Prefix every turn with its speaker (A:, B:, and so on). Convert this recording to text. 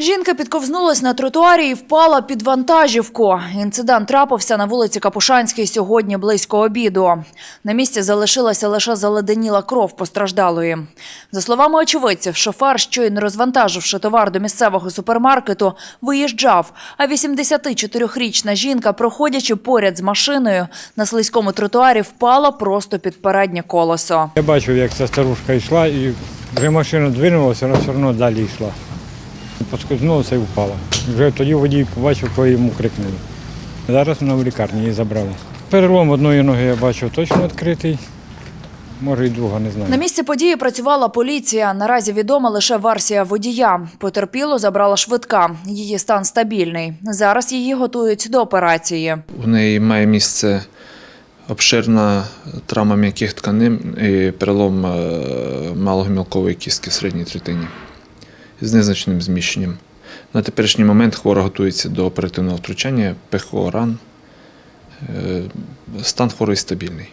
A: Жінка підковзнулась на тротуарі і впала під вантажівку. Інцидент трапився на вулиці Капушанській сьогодні близько обіду. На місці залишилася лише заледеніла кров постраждалої. За словами очевидців, шофер, щойно розвантаживши товар до місцевого супермаркету, виїжджав. А 84-річна жінка, проходячи поряд з машиною, на слизькому тротуарі впала просто під переднє колесо.
B: Я бачив, як ця старушка йшла і вже машина двинулася, вона все одно далі йшла. Поскользнулася і впала. Вже тоді водій побачив, коли йому крикнули. Зараз вона в лікарні її забрали. Перелом одної ноги я бачив точно відкритий, може і друга, не знаю.
A: На місці події працювала поліція. Наразі відома лише версія водія. Потерпілу забрала швидка. Її стан стабільний. Зараз її готують до операції.
C: У неї має місце обширна травма м'яких тканин і перелом е, малогомілкової кістки в середній третині з незначним зміщенням. На теперішній момент хвора готується до оперативного втручання ПХО ран. Е, Стан хворий стабільний.